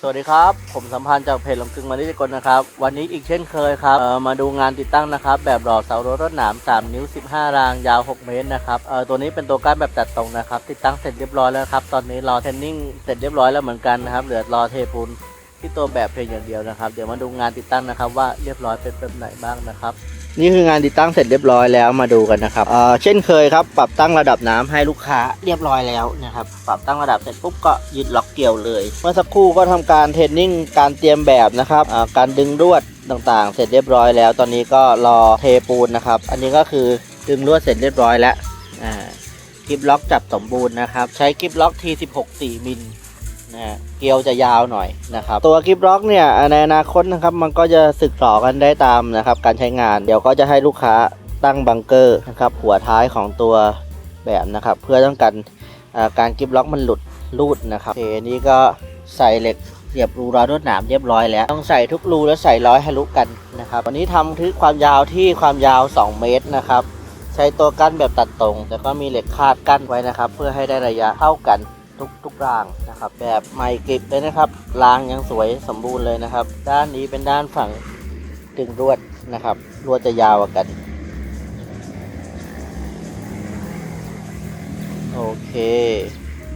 สวัสดีครับ ผมสัมพันธ์จากเพจลงกึงมานิจกลนะครับ วันนี้อีกเช่นเคยครับมาดูงานติดตั้งนะครับ แบบหล่อเสารถรถหนาม 3 นิ้ว 15 รางยาว 6 เมตรนะครับตัวนี้เป็นตัวก้านแบบตัดตรงนะครับ ติดตั้งเสร็จเรียบร้อยแล้วครับ ตอนนี้รอเทนนิ่งเสร็จเรียบร้อยแล้วเหมือนกันนะครับ เหลือรอเทปูนที่ตัวแบบเพียงอย่างเดียวนะครับ เดี๋ยวมาดูงานติดตั้งนะครับ ว่าเรียบร้อยเป็นแบบไหนบ้างนะครับ นี่คืองานติดตั้งเสร็จเรียบร้อยแล้วมาดูกันนะครับเออเช่นเคยครับ ปรับตั้งระดับน้ำให้ลูกค้าเรียบร้อยแล้วนะครับปรับตั้งระดับเสร็จปุ๊บก็ยึดล็อกเกี่ยวเลย เมื่อสักครู่ก็ทำการเทรนนิ่งการเตรียมแบบนะครับอ่าการดึงลวดต่างๆ เสร็จเรียบร้อยแล้ว ตอนนี้ก็รอเทปูนนะครับ อันนี้ก็คือดึงลวดเสร็จเรียบร้อยแล้วอ่ากิฟล็อกจับสมบูรณ์นะครับ ใช้กิฟล็อก T16 4มิล นะฮะเกลียวจะยาวหน่อยนะครับ ตัวกิฟล็อกเนี่ยในอนาคตนะครับมันก็จะสึกต่อกันได้ตามนะครับ การใช้งานเดี๋ยวก็จะให้ลูกค้าตั้งบังเกอร์นะครับหัวท้ายของตัวแบบนะครับ เพื่อต้องการการกิฟล็อกมันหลุดรูดนะครับโอเคนี้ก็ใส่เหล็กเสียบรูรอรวดหนามเรียบร้อยแล้ว ต้องใส่ทุกรูแล้วใส่ร้อยให้ลุกันนะครับ วันนี้ทำที่ความยาวที่ความยาว 2 เมตรนะครับ ใช้ตัวกั้นแบบตัดตรงแต่ก็มีเหล็กคาดกั้นไว้นะครับ เพื่อให้ได้ระยะเท่ากัน ทุกทุกรางนะครับ แบบใหม่กริบเลยนะครับ รางยังสวยสมบูรณ์เลยนะครับ ด้านนี้เป็นด้านฝั่งดึงรวดนะครับรวดจะยาวกว่ากัน โอเค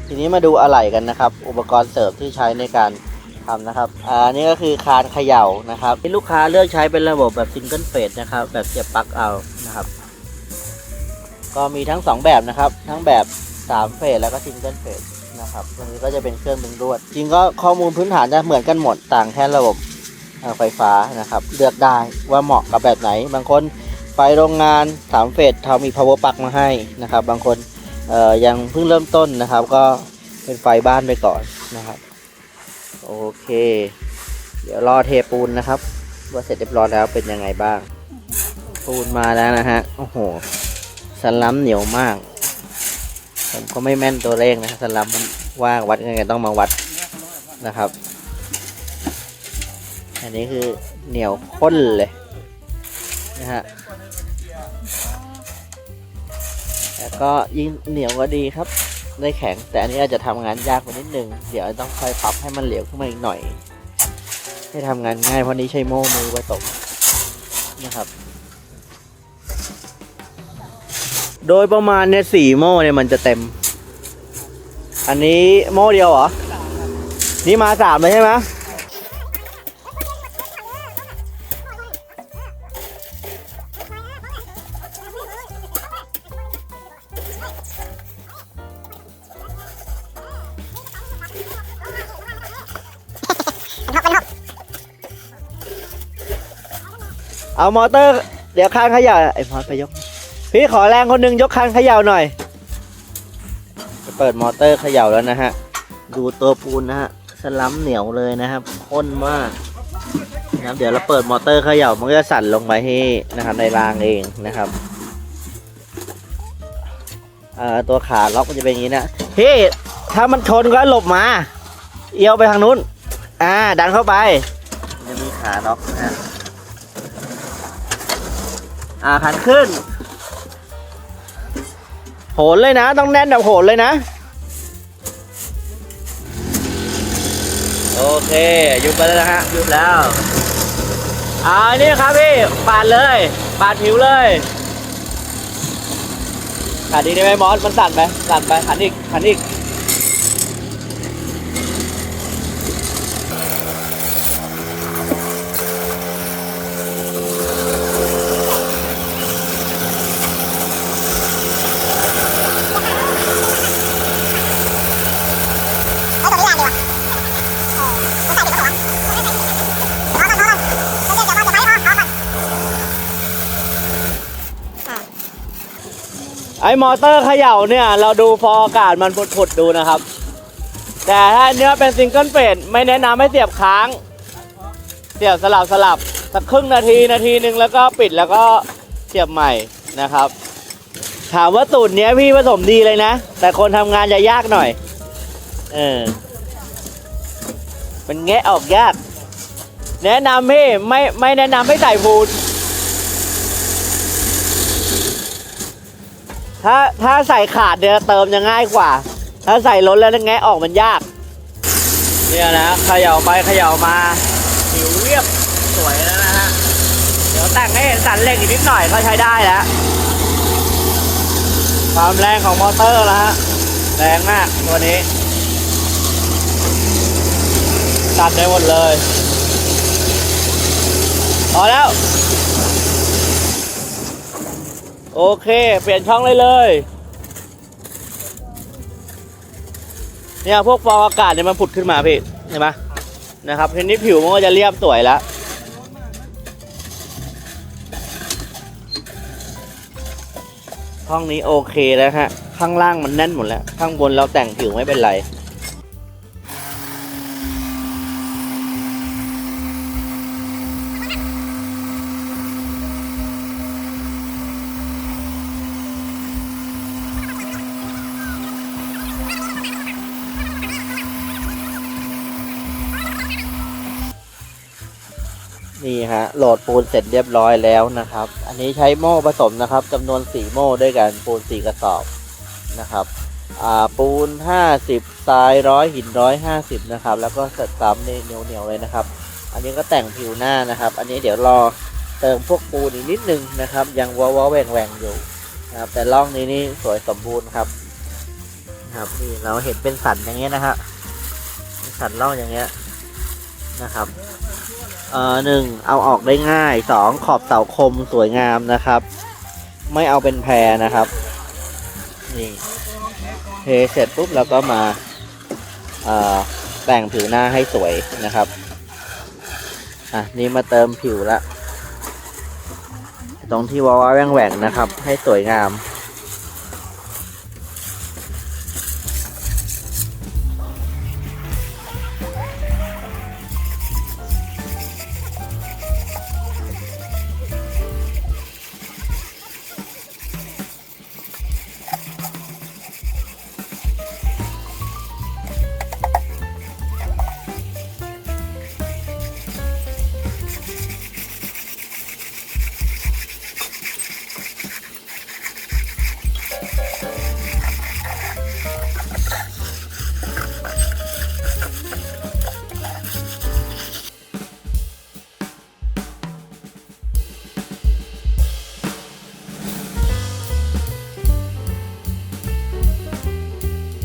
ทีนี้มาดูอะไหล่กันนะครับ อุปกรณ์เสริมที่ใช้ในการทำนะครับอ่านี่ก็คือคานเขย่านะครับที่ลูกค้าเลือกใช้เป็นระบบแบบซิงเกิลเฟสนะครับ แบบเสียบปลั๊กเอานะครับ ก็มีทั้ง 2 แบบนะครับ ทั้งแบบ3เฟสแล้วก็ซิงเกิลเฟส นะครับตรงนี้ก็จะเป็นเครื่องดึงรวด จริงก็ข้อมูลพื้นฐานจะเหมือนกันหมดต่างแค่ระบบไฟฟ้านะครับ เลือกได้ว่าเหมาะกับแบบไหน บางคนไฟโรงงาน3เฟสเขามี power plug มาให้นะครับ บางคนยังเพิ่งเริ่มต้นนะครับ ก็เป็นไฟบ้านไปก่อนนะครับโอเค เดี๋ยวรอเทปูนนะครับ ว่าเสร็จเรียบร้อยแล้วเป็นยังไงบ้าง ปูนมาแล้วนะฮะโอ้โหสลัมเหนียวมาก ผมก็ไม่แม่นตัวเลขนะสลัมมันว่างวัดยังไงต้องมาวัดนะครับ อันนี้คือเหนียวข้นเลยนะฮะแล้วก็ยิ่งเหนียวก็ดีครับได้แข็ง แต่อันนี้อาจจะทำงานยากกว่านิดนึง เดี๋ยวต้องค่อยปรับให้มันเหลวขึ้นมาอีกหน่อย ให้ทำงานง่ายเพราะนี้ใช้โม่มือผสมนะครับ โดยประมาณเนี่ยสี่โม่เนี่ยมันจะเต็ม อันนี้โม่เดียวเหรอ นี่มาสามเลยใช่ไหมเอามอเตอร์ เดี๋ยวคานเขย่าไอ้พอดไปยก พี่ขอแรงคนหนึ่งยกคันเขย่าหน่อยจะเปิดมอเตอร์เขย่าแล้วนะฮะ ดูตัวปูนนะฮะ สลัมเหนียวเลยนะครับข้นมากนะครับเดี๋ยวเราเปิดมอเตอร์เขย่ามันก็จะสั่นลงไปให้นะครับในรางเองนะครับเอ่อตัวขาล็อกมันจะเป็นอย่างนี้นะพี่ถ้ามันชนก็หลบมา เอียวไปทางนู้น อ่า ดันเข้าไป จะมีขาล็อกนะฮะอ่าขันขึ้น โหนเลยนะ ต้องแน่นแบบโหนเลยนะ โอเค ยุบไปแล้วนะฮะ ยุบแล้วอ่านี่ครับพี่ ปาดเลย ปาดผิวเลยขัดดีได้ไหมมอส มันสั่นไหมสั่นไป ขันอีก ขันอีก ไอ้มอเตอร์เขย่าเนี่ย เราดูฟองอากาศมันผุดๆดูนะครับ แต่ถ้าเนี้ยเป็นซิงเกิลเฟสไม่แนะนำให้เสียบค้าง เสียบสลับสลับสักครึ่งนาทีนาทีหนึ่งแล้วก็ปิดแล้วก็เสียบใหม่นะครับ ถามว่าสูตรเนี้ยพี่ผสมดีเลยนะ แต่คนทำงานจะยากหน่อย เออมันแงะออกยาก แนะนำพี่ไม่ไม่แนะนำให้ใส่ฟู ถ้าถ้าใส่ขาดเนี่ยเติมจะง่ายกว่า ถ้าใส่ล้นแล้วแงะออกมันยาก เนี่ยนะเขย่าไปเขย่ามาผิวเรียบสวยแล้วนะฮะ เดี๋ยวแต่งให้เห็นสันเหล็กอีกนิดหน่อยก็ใช้ได้แล้ว ความแรงของมอเตอร์แล้วฮะ แรงมากตัวนี้ ตัดได้หมดเลยพอแล้ว โอเค เปลี่ยนช่องเลยเลย เนี่ยพวกฟองอากาศเนี่ยมันผุดขึ้นมาพี่เห็นไหมนะครับทีนี้ผิวมันก็จะเรียบสวยแล้วห้องนี้โอเคแล้วฮะ ข้างล่างมันแน่นหมดแล้ว ข้างบนเราแต่งผิวไม่เป็นไร นี่ฮะโหลดปูนเสร็จเรียบร้อยแล้วนะครับ อันนี้ใช้โม่ผสมนะครับจำนวนสี่โม่ด้วยกันปูนสี่กระสอบนะครับปูนห้าสิบทรายร้อยหินร้อยห้าสิบนะครับ แล้วก็เสร็จซ้ำนี่เหนียวเหนียวๆเลยนะครับ อันนี้ก็แต่งผิวหน้านะครับ อันนี้เดี๋ยวรอเติมพวกปูนอีกนิดนึงนะครับ ยังว้าวๆแหว่งแหวงๆอยู่นะครับ แต่ร่องนี้นี่สวยสมบูรณ์ครับนะครับนี่เราเห็นเป็นสันอย่างเงี้ยนะฮะสันร่องอย่างเงี้ยนะครับ เอ่อหนึ่งเอาออกได้ง่ายสองขอบเสาคมสวยงามนะครับ ไม่เอาเป็นแพรนะครับนี่เทเสร็จปุ๊บเราก็มาเอ่อแต่งผิวหน้าให้สวยนะครับอะนี่มาเติมผิวละตรงที่ว้าวๆแหว่งนะครับ ให้สวยงาม